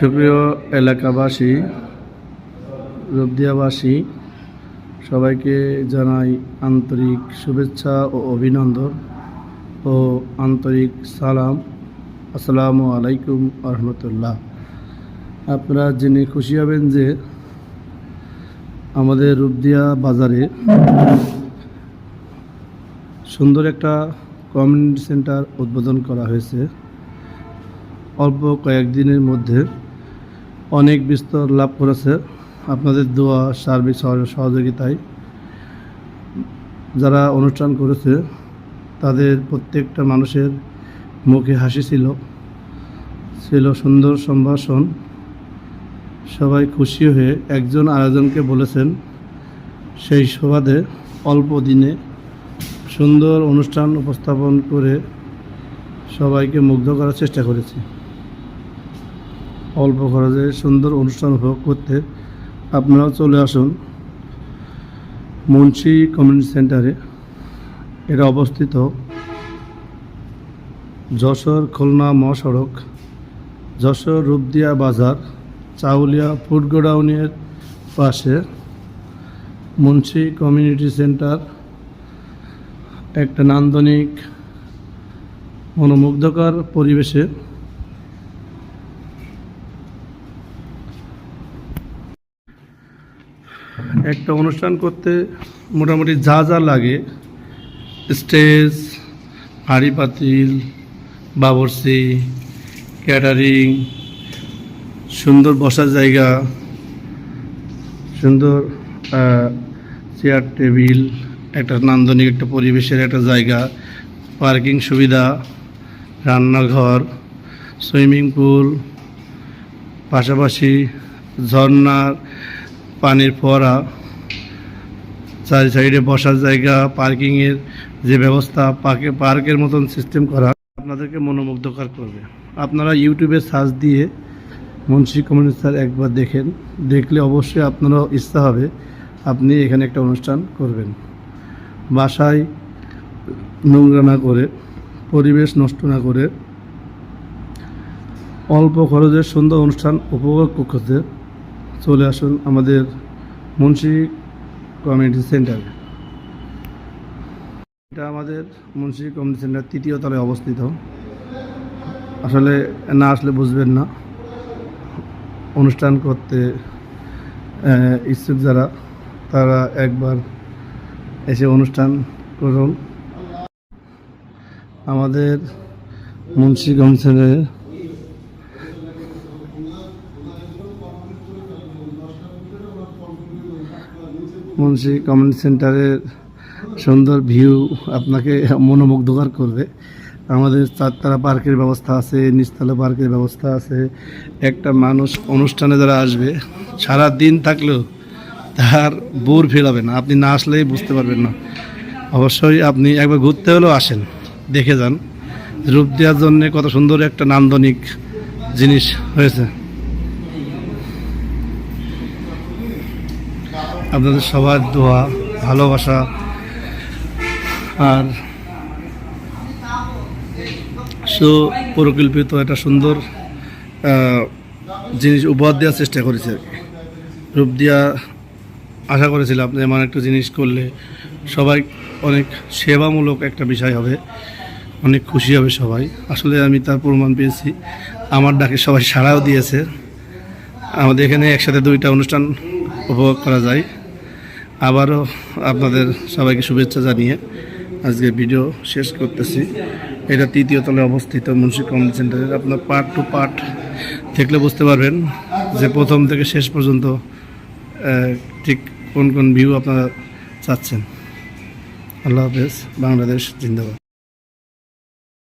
সুপ্রিয় এলাকাবাসী রুবদিয়াবাসী সবাইকে জানাই আন্তরিক শুভেচ্ছা ও অভিনন্দন ও আন্তরিক সালাম। আসসালামু আলাইকুম রহমতুল্লাহ আপনারা জেনে খুশি হবেন যে আমাদের রূপদিয়া বাজারে সুন্দর একটা কমিউনিটি সেন্টার উদ্বোধন করা হয়েছে। অল্প কয়েকদিনের মধ্যে অনেক বিস্তর লাভ করেছে। আপনাদের দোয়া, সার্বিক সহ- সহযোগিতায়। যারা অনুষ্ঠান করেছে, তাদের প্রত্যেকটা মানুষের মুখে হাসি ছিল। ছিল সুন্দর সম্ভাষণ। সবাই খুশি হয়ে একজন আরেকজনকে বলেছেন, সেই সুবাদে অল্প দিনে সুন্দর অনুষ্ঠান উপস্থাপন করে সবাইকে মুগ্ধ করার চেষ্টা করেছি। অল্প খরচে সুন্দর অনুষ্ঠান উপভোগ করতে আপনারাও চলে আসুন মুন্সি কমিউনিটি সেন্টারে। এটা অবস্থিত যশোর খুলনা মহাসড়ক, যশোর রূপদিয়া বাজার, চাউলিয়া ফুড গোডাউনের পাশে মুন্সি কমিউনিটি সেন্টার, একটা নান্দনিক মনোমুগ্ধকর পরিবেশে একটা অনুষ্ঠান করতে মোটামুটি যা যা লাগে, স্টেজ হাঁড়ি পাতিল বাবরসি ক্যাটারিং, সুন্দর বসার জায়গা, সুন্দর চেয়ার, টেবিল, একটা নান্দনিক একটা পরিবেশের একটা জায়গা, পার্কিং সুবিধা, রান্নাঘর, সুইমিং পুল, পাশাপাশি ঝর্ণার পানির ফোয়ারা, চারি সাইডে বসার জায়গা, পার্কিংয়ের যে ব্যবস্থা পার্কে পার্কের মতন সিস্টেম করা আপনাদেরকে মনোমুগ্ধকর করবে। আপনারা ইউটিউবে সার্চ দিয়ে মুন্সি কমিউনিটি স্যার একবার দেখেন। দেখলে অবশ্যই আপনারও ইচ্ছা হবে আপনি এখানে একটা অনুষ্ঠান করবেন। বাসায় নোংরা না করে, পরিবেশ নষ্ট না করে, অল্প খরচের সুন্দর অনুষ্ঠান উপভোগ করতে চলে আসুন আমাদের মুন্সি কমিউনিটি সেন্টার। এটা আমাদের মুন্সি কমিউনিটি সেন্টার তৃতীয় তলায় অবস্থিত। আসলে না আসলে বুঝবেন না। অনুষ্ঠান করতে ইচ্ছুক যারা, তারা একবার এসে অনুষ্ঠান করুন। আমাদের মুন্সি কমিউনিটি সেন্টারে মুন্সি কমিউনিটি সেন্টারের সুন্দর ভিউ আপনাকে মনোমুগ্ধকর করবে। আমাদের চারতলা পার্কের ব্যবস্থা আছে, নিচতলা পার্কের ব্যবস্থা আছে। একটা মানুষ অনুষ্ঠানে যারা আসবে সারা দিন থাকলেও তার বোর ফিল হবে না। আপনি না আসলেই বুঝতে পারবেন না। অবশ্যই আপনি একবার ঘুরতে হলেও আসেন, দেখে যান। রূপ দেওয়ার জন্যে কত সুন্দর একটা নান্দনিক জিনিস হয়েছে। আপনাদের সবার দোয়া, ভালোবাসা, আর সুপরিকল্পিত একটা সুন্দর জিনিস উপহার দেওয়ার চেষ্টা করেছে রূপ দিয়া আশা করেছিলাম যে এমন একটা জিনিস করলে সবাই অনেক সেবামূলক একটা বিষয় হবে, অনেক খুশি হবে সবাই। আসলে আমি তার প্রমাণ পেয়েছি, আমার ডাকে সবাই সাড়াও দিয়েছে। আমাদের এখানে একসাথে দুইটা অনুষ্ঠান উপভোগ করা যায়। আবারও আপনাদের সবাইকে শুভেচ্ছা জানিয়ে আজকে ভিডিও শেষ করতেছি। এটা তৃতীয় তলে অবস্থিত মুন্সি কমিউনিটি সেন্টারের আপনার পার্ট টু পার্ট দেখলে বুঝতে পারবেন যে প্রথম থেকে শেষ পর্যন্ত ঠিক কোন কোন ভিউ আপনারা চাচ্ছেন। আল্লাহ হাফেজ, বাংলাদেশ জিন্দাবাদ।